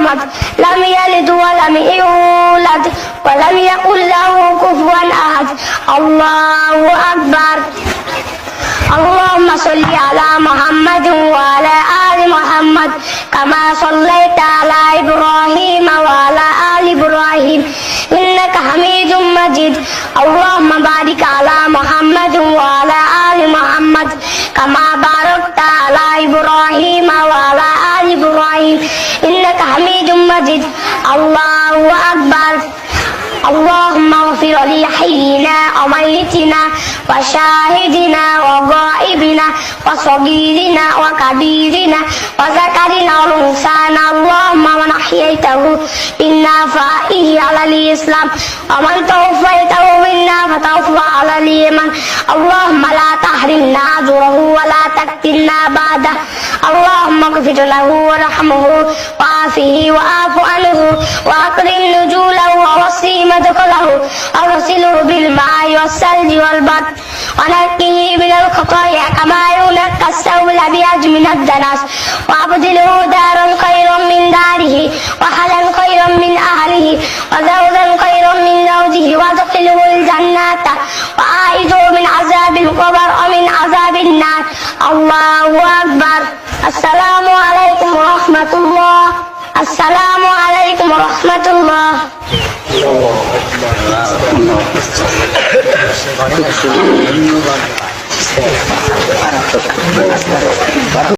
الصمد لم يلد ولم يولد ولم يكن له كفوا أحد. الله أكبر. اللهم صل على محمد وعلى آل محمد كما صليت على إبراهيم وعلى آل إبراهيم. إنك حميد مجيد. اللهم بارك على محمد وعلى آل محمد كما باركت على إبراهيم وعلى إبراهيم إنك حميد مجيد. الله أكبر. اللهم اغفر لحينا وميتنا وشاهدنا وغائبنا وصغيرنا وكبيرنا وذكرنا وانثانا. اللهم من أحييته منا فأحيه على الإسلام ومن توفيته منا فتوفى على الإيمان. اللهم لا تحرمنا أجره تفتنا بعده اللهم اغفر له وارحمه وعافه واعف عنه. واكرم نزوله ووسيم مدخله أغسله بالماء والثلج والبرد. ونقه من الخطايا كما ينقى الثوب الأبيض من الدنس. وأبدله دارا خيرا من داره. وأهلا خيرا من أهله. وزوجا خيرا من زوجه. وأدخله الجنة. আল্লাহ আল্লাহু আকবার আসসালামু আলাইকুম রাহমাতুল্লাহ আসসালামু আলাইকুম রাহমাতুল্লাহ ধন্যবাদ